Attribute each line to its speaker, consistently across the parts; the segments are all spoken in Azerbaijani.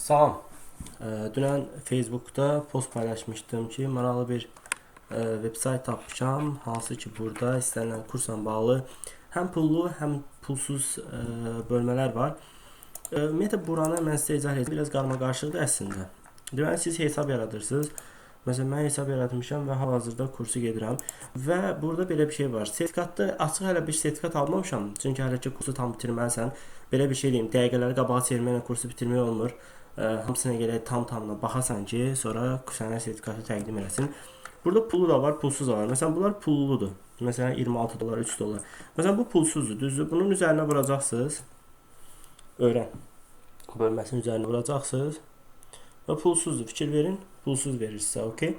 Speaker 1: Salam. Ee, Dünən Facebookda post paylaşmışdım ki, maraqlı bir e, veb-sayt tapmışam, hansı ki burada istənilən kursla bağlı həm pullu, həm pulsuz e, bölmələr var. E, Ümumiyyətlə buranı mən sizə izah edəcəm. Biraz qarmaqarışıqdır əslində. Deməli siz hesab yaradırsınız. Məsələn, mən hesab yaratmışam və hal-hazırda kursu gedirəm və burada belə bir şey var. Sertifikatda açıq hələ bir sertifikat almamışam. Çünki hələ ki kursu tam bitirməlisən. Belə bir şey deyim, dəqiqələri qabağa çevirməklə kursu bitirmək olmur. Ə, hamısına gərək tam-tamına baxasan ki, sonra sənə sertifikatı təqdim eləsin. Burada pulu da var, pulsuz da var. Məsələn, bunlar pulludur. Məsələn, 26 dollar, 3 dollar. Məsələn, bu pulsuzdur, düzdür? Bunun üzərinə vuracaqsınız. Öyrən. Bölməsinin üzərinə vuracaqsınız. Və pulsuzdur. Fikir verin, pulsuz verir sizə, okey?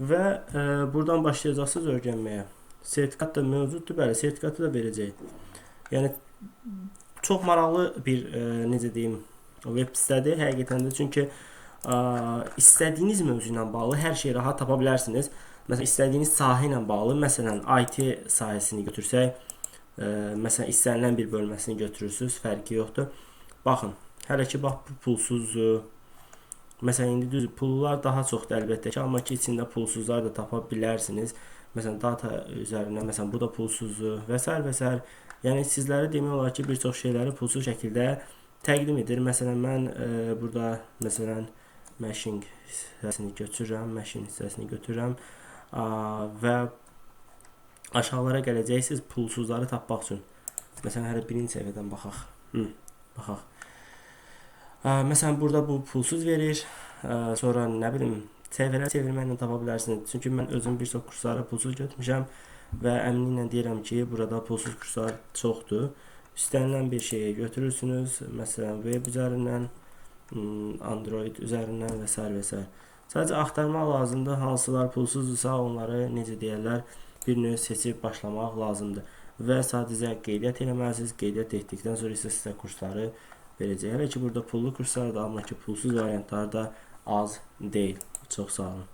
Speaker 1: Və e, buradan başlayacaqsınız öyrənməyə. Sertifikat da mövcuddur, bəli, sertifikatı da verəcək. Yəni çox maraqlı bir e, necə deyim, web sitədir həqiqətən də çünki ə, istədiyiniz mövzu ilə bağlı hər şeyi rahat tapa bilərsiniz. Məsələn, istədiyiniz sahə ilə bağlı, məsələn, IT sahəsini götürsək, ə, məsələn, istənilən bir bölməsini götürürsüz, fərqi yoxdur. Baxın, hələ ki bax bu pulsuzdur. Məsələn, indi düz pullar daha çoxdur əlbəttə ki, amma ki içində pulsuzlar da tapa bilərsiniz. Məsələn, data üzərindən, məsələn, bu da pulsuzdur və s. və s. Yəni sizlərə demək olar ki, bir çox şeyləri pulsuz şəkildə təqdim edir. Məsələn, mən e, burada məsələn meshing hissəsini götürürəm, meshing hissəsini götürürəm a, və aşağılara gələcəksiniz pulsuzları tapmaq üçün. Məsələn, hələ birinci səviyyədən baxaq. Hı, baxaq. Məsələn, burada bu pulsuz verir. Sonra nə bilim çevirə çevirməklə tapa bilərsiniz. Çünki mən özüm bir çox kursları pulsuz götürmüşəm və əminliklə deyirəm ki, burada pulsuz kurslar çoxdur. İstənilən bir şeyi götürürsünüz. Məsələn, web üzərindən, Android üzərindən və s. və s. Sadəcə axtarmaq lazımdır. Hansılar pulsuzdursa, onları necə deyirlər, bir növ seçib başlamaq lazımdır. Və sadəcə qeydiyyat eləməlisiniz. Qeydiyyat etdikdən sonra isə sizə kursları verəcək. Hələ ki burada pullu kurslar da, amma ki pulsuz variantlar da az deyil. Çox sağ olun.